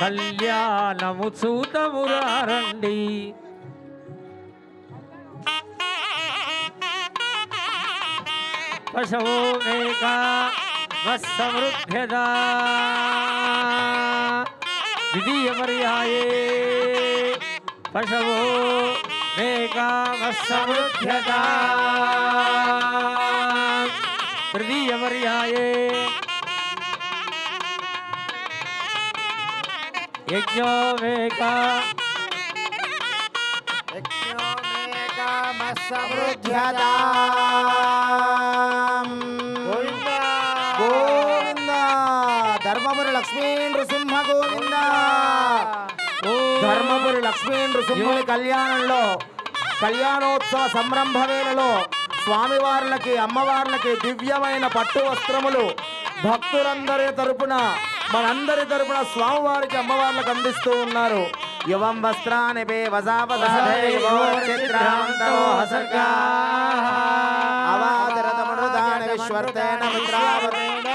కళ్యాణము చూతమురారండి పశవో మేక ద్వితీయ పర్యాయే. పశవో మేకామృద్ధ్యద తృతీయ పర్యాయే. తృతీయపర్యాయే యజ్ఞో గోవింద. ధర్మపురి లక్ష్మీ నృసింహ గోవింద ధర్మపురి లక్ష్మీ నృసింహుని కళ్యాణంలో కళ్యాణోత్సవ సంరంభవేళలో స్వామివార్లకి అమ్మవార్లకి దివ్యమైన పట్టు వస్త్రములు భక్తులందరి తరపున మనందరి తరపున స్వామివారికి అమ్మవార్లకు అందిస్తూ ఉన్నారు. యువం వస్త్రాని విశ్వర్తేన మిత్రావరేణ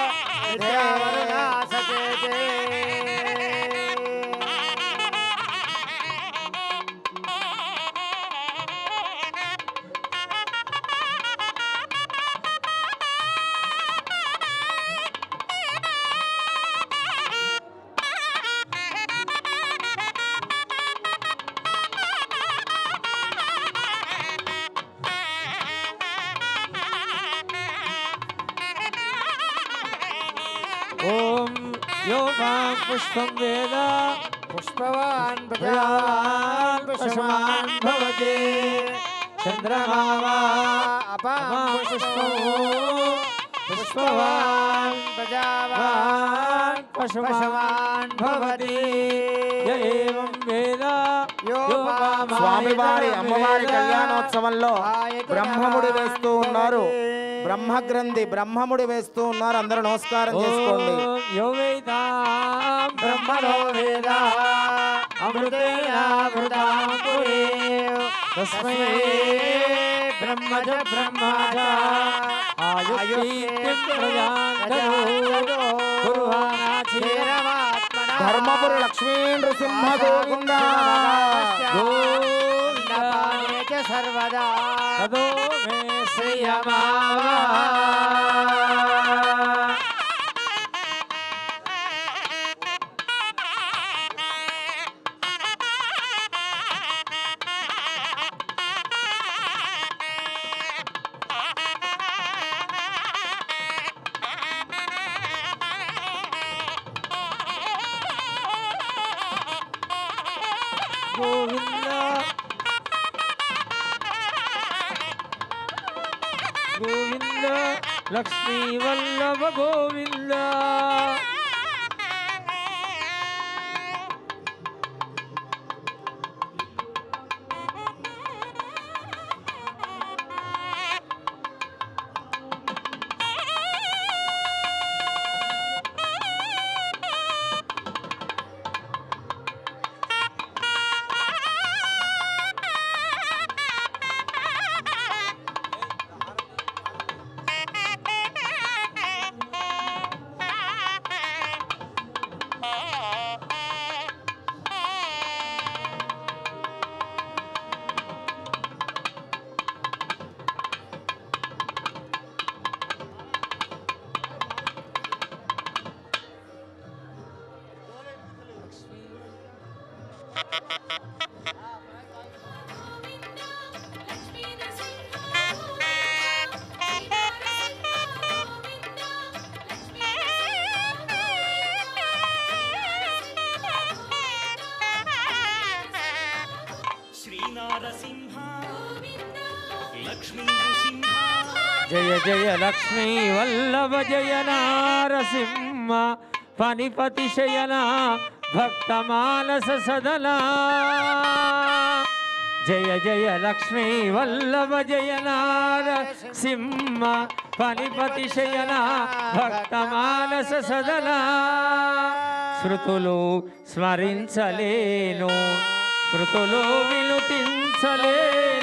ఓం యో మాం పుష్పం వేద. పుష్పవాన్ పుష్పవాన్ భవతి. చంద్రమా వా అపాం పుష్పో. పుష్పవాన్ వాన్ పశువాన్ భవతి. య ఏవం వేద? స్వామివారి అమ్మవారి. కళ్యాణోత్సవంలో బ్రహ్మముడి వేస్తూ ఉన్నారు. బ్రహ్మగ్రంథి బ్రహ్మముడి వేస్తూ ఉన్నారు. అందరూ నమస్కారం చేసుకోండి. బ్రహ్మజ ధర్మపురి లక్ష్మీ నృసింహ గోవింద. नित्य सर्वदा तदो मे श्रियमावा गोविंद గోవింద లక్ష్మీ వల్లభ గోవిందా. జయ జయ లక్ష్మీ వల్లభ జయ నారసింహ పనిపతి శయన భక్తమానస సదలా. జయ జయ లక్ష్మీ వల్లభ జయనార సింహ పనిపతి శయన భక్తమానస సదలా. శృతులు స్మరించలేను శృతులు వినుతించలేను.